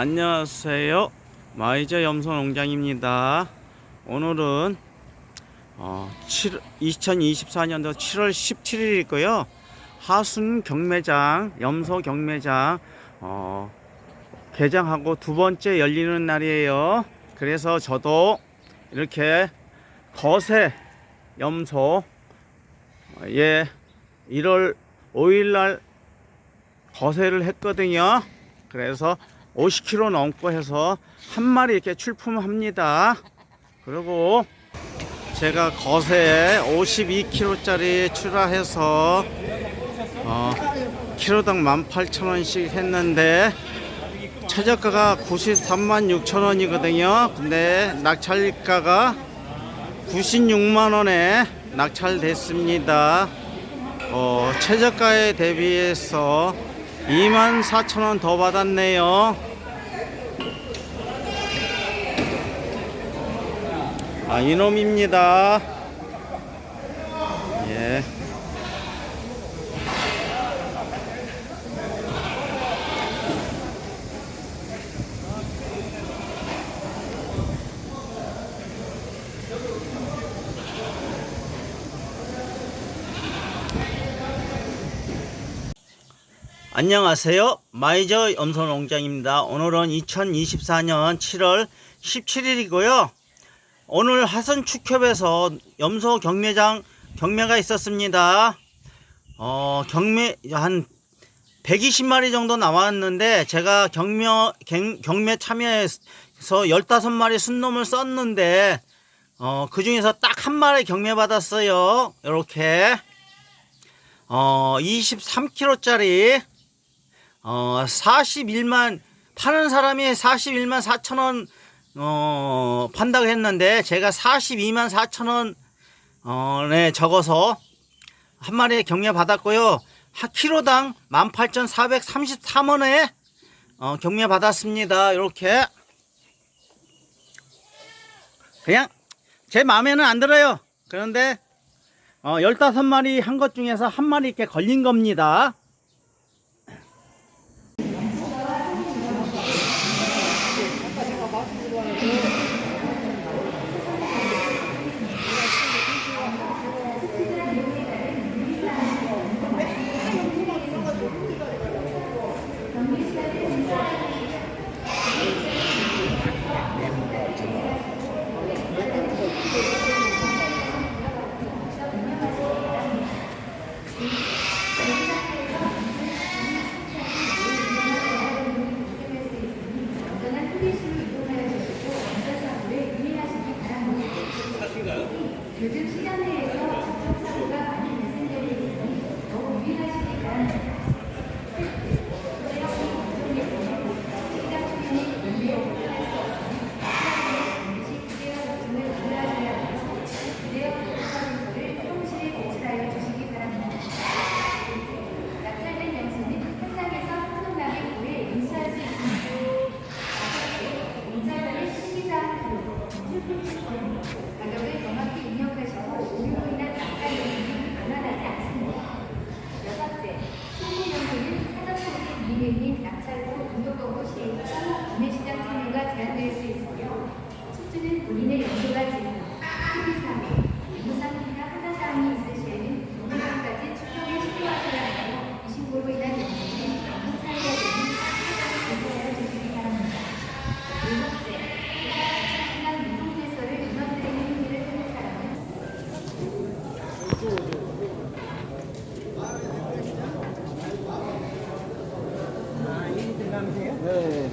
안녕하세요. 마이저 염소 농장입니다. 오늘은 어, 7, 2024년도 7월 17일이고요. 하순 경매장, 염소 경매장 어, 개장하고 두 번째 열리는 날이에요. 그래서 저도 이렇게 거세 염소 예 1월 5일 날 거세를 했거든요. 그래서 50kg 넘고 해서 한 마리 이렇게 출품합니다. 그리고 제가 거세에 52kg짜리 출하해서 어, 키로당 18,000원씩 했는데 최저가가 93만 6천원이거든요. 근데 낙찰가가 96만 원에 낙찰됐습니다. 어, 최저가에 대비해서 2만 4천 원더 받았네요. 아, 이놈입니다. 예. 안녕하세요. 마이저 염소농장입니다. 오늘은 2024년 7월 17일이고요. 오늘 하선축협에서 염소 경매장 경매가 있었습니다. 어, 경매 한 120마리 정도 나왔는데 제가 경매 경, 경매 참여해서 15마리 순놈을 썼는데 어, 그 중에서 딱 한 마리 경매 받았어요. 이렇게 어, 23kg짜리 어, 41만, 파는 사람이 41만 4천 원, 어, 판다고 했는데, 제가 42만 4천 원, 어, 네, 적어서 한 마리에 경매 받았고요. 한 키로당 18,433원에, 어, 경매 받았습니다. 이렇게. 그냥, 제 마음에는 안 들어요. 그런데, 어, 15마리 한 것 중에서 한 마리 이렇게 걸린 겁니다. বড়। 요즘 시장내에서 접촉사고가 많이 발생되고 있으니 더욱 유의하시기 바랍니다. 시장 주민이 연비에 접근할 수 없으니 음식 기대와 요청을 우려하셔야 하며 기대와 접촉사무소를 사무실에 제출하여 주시기 바랍니다. 낙찰된 영수는 현장에서 한동남의 고에 인수할 수 있습니다. 인사자의 신기사항 출품 시점 가격을 정확히 입력하시고 오류로 인한 낙찰 요금은 반환하지 않습니다. 여섯째, 출품 영수는 사전통신 미래인 낙찰고 등록번호 시행 시 구매시장 참여가 제한될 수 있으며 축주는 본인의 연소가 지는 특이사항, 의무상품이나 하자사항이 있을 시에는 동일한까지 출품에 신고하셔야 하며 이 신고로 인한 영수는 방금 사유가 되는 제소하여 주시기 바랍니다. 일곱째, 시장 유통질서를 무너뜨리는 행위를 하는 사람은 네.